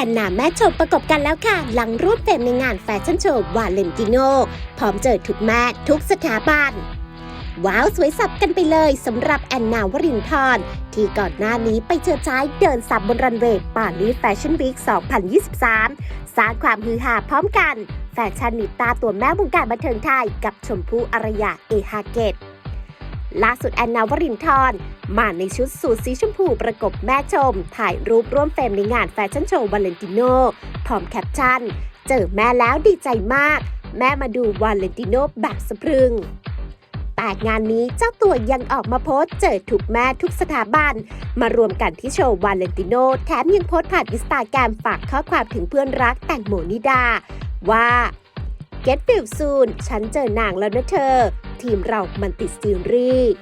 อนนาแม่ชมประกบกันแล้วค่ะ หลังร่วมเฟรมในงานแฟชั่นโชว์วาเลนติโนพร้อมเจอทุกแม่ทุกสถาบันว้าวสวยสับกันไปเลยสำหรับแอนนาวรินทร์ที่ก่อนหน้านี้ไปเจอจ้ายเดินสับบนรันเวย์ปารีสแฟชั่นวีค 2023 สร้างความฮือฮาพร้อมกัน แฟชั่นนิตาตัวแม่วงการบันเทิงไทยกับชมพู่อารยาเอฮาเกต ล่าสุดแอนนาวรินทร์มาในชุดสูทสีชมพูประกบแม่ชม ถ่ายรูปร่วมเฟรมในงานแฟชั่นโชว์วาเลนติโนพร้อมแคปชั่น เจอแม่แล้วดีใจมาก แม่มาดูวาเลนติโนแบบสะพรึงแต่งานนี้เจ้าตัวยังออกมาโพสต์เจอทุกแม่ทุกสถาบัน มารวมกันที่โชว์วาเลนติโนแถมยังโพสต์ผ่านอินสตาแกรมฝากข้อความถึงเพื่อนรักแต่งโมนิดา ว่า Get feel soon ฉันเจอนางแล้วนะเธอ ทีมเรามันติดซีรีส์